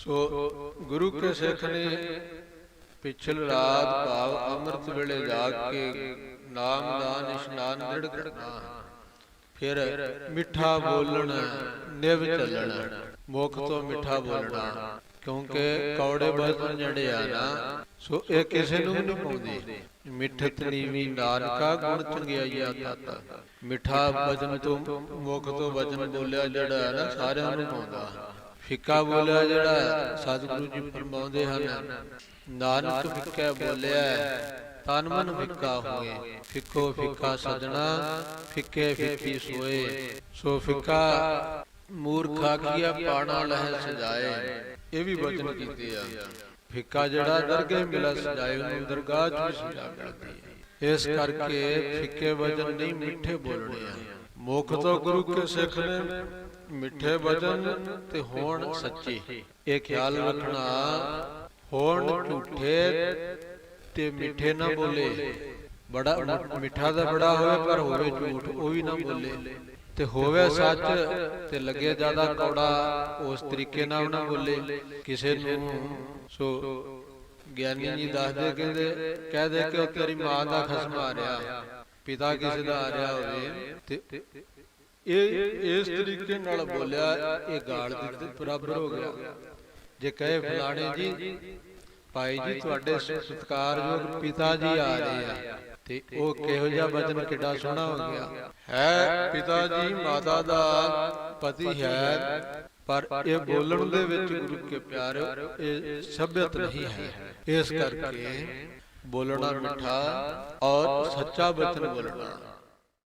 ਸੋ ਗੁਰੂ ਕੇ ਸਿੱਖ ਨੇ ਪਿਛਲ ਰਾਤ ਭਾਵ ਅੰਮ੍ਰਿਤ ਵੇਲੇ ਜਾਗ ਕੇ ਨਾਮ ਦਾਨ ਇਸ਼ਨਾਨ ਦ੍ਰਿੜ ਕਰਨਾ। ਫਿਰ ਮਿੱਠਾ ਬੋਲਣ, ਨਿਵ ਚੱਲਣ, ਮੁਖ ਤੋਂ ਮਿੱਠਾ ਬੋਲਣਾ। ਕਿਉਂਕਿ ਕੌੜੇ ਬਚਨ ਜਿਹੜੇ ਆ ਨਾ, ਸੋ ਇਹ ਕਿਸੇ ਨੂੰ ਵੀ ਨਹੀਂ ਪਾਉਂਦੇ। ਮਿੱਠਤ ਨੀਵੀ ਨਾਨਕਾ ਗੁਣ ਚੰਗਿਆਈਆ ਤਤ। ਮਿੱਠਾ ਬਚਨ ਤੋਂ ਮੁਖ ਤੋਂ ਬਚਨ ਬੋਲਿਆ ਜਿਹੜਾ ਨਾ ਸਾਰਿਆਂ ਨੂੰ ਪਾਉਂਦਾ। ਫਿੱਕਾ ਬੋਲਿਆ ਜਿਹੜਾ ਸਤਿਗੁਰੂ ਜੀ ਫਰਮਾਉਂਦੇ ਹਨ, ਨਾਨਕ ਫਿੱਕਾ ਬੋਲਿਆ, ਤਨ ਮਨ ਫਿੱਕਾ ਹੋਏ, ਫਿੱਕੋ ਫਿੱਕਾ ਸਜਣਾ, ਫਿੱਕੇ ਫਿੱਕੀ ਸੋਏ, ਸੋ ਫਿੱਕਾ ਮੂਰਖਾ ਕੀਆ ਪਾਣਾ ਲਹਿ ਸਜਾਏ। ਇਹ ਵੀ ਬਚਨ ਕੀਤੇ ਆ। ਫਿੱਕਾ ਜਿਹੜਾ ਦਰਗਾਹ ਮਿਲਾ ਸਜਾਏ, ਉਹਨੂੰ ਦਰਗਾਹ ਚ ਵੀ ਸਜਾ ਮਿਲਦੀ ਹੈ ਇਸ ਕਰਕੇ ਫਿੱਕੇ ਵਜਨ ਨਹੀਂ ਮਿੱਠੇ ਬੋਲਣੇ ਆ। ਮੁਖ ਤੋਂ ਗੁਰੂ ਕੇ ਸਿੱਖ ਨੇ ਮਿੱਠੇ ਵਚਨ ਤੇ ਹੋਣ ਸੱਚੇ। ਇਹ ਖਿਆਲ ਰੱਖਣਾ, ਹੋਣ ਝੂਠੇ ਤੇ ਮਿੱਠੇ ਨਾ ਬੋਲੇ। ਬੜਾ ਮਿੱਠਾ ਤਾਂ ਬੜਾ ਹੋਵੇ, ਪਰ ਹੋਵੇ ਝੂਠ, ਉਹ ਵੀ ਨਾ ਬੋਲੇ। ਤੇ ਹੋਵੇ ਸੱਚ ਤੇ ਲੱਗੇ ਜ਼ਿਆਦਾ ਕੌੜਾ, ਉਸ ਤਰੀਕੇ ਨਾਲ ਨਾ ਬੋਲੇ। ਕਿਸੇ ਨੂੰ ਸੋ ਗਿਆਨੀ ਜੀ ਦੱਸਦੇ, ਕਹਿੰਦੇ ਕਹਦੇ ਕਿ ਉਹ ਤੇਰੀ ਮਾਂ ਦਾ ਖਸਮ ਆ ਰਿਹਾ। ਪਿਤਾ ਕਿਸੇ ਦਾ ਆ ਰਿਹਾ ਹੋਵੇ ਤੇ ਇਹ ਇਸ ਤਰੀਕੇ ਨਾਲ ਬੋਲਿਆ ਇਹ ਗਾਲ ਦੇ ਬਰਾਬਰ ਹੋ ਗਿਆ। ਜੇ ਕਹੇ ਫਲਾਣੇ ਜੀ ਭਾਈ ਜੀ ਤੁਹਾਡੇ ਸਤਿਕਾਰਯੋਗ ਪਿਤਾ ਜੀ ਆ ਰਹੇ ਆ। ਤੇ ਉਹ ਕਿਹੋ ਜਿਹਾ ਬਚਨ ਕਿੱਡਾ ਸੋਹਣਾ ਹੋ ਗਿਆ। ਹੈ ਪਿਤਾ ਜੀ ਮਾਤਾ ਦਾ ਪਤੀ ਹੈ। ਪਰ ਇਹ ਬੋਲਣ ਦੇ ਵਿੱਚ ਗੁਰੂ ਕੇ ਪਿਆਰ ਇਹ ਸਭਿਅਤ ਨਹੀਂ ਹੈ। ਇਸ ਕਰਕੇ ਬੋਲਣਾ ਮਿੱਠਾ ਔਰ ਸੱਚਾ ਬਚਨ ਬੋਲਣਾ।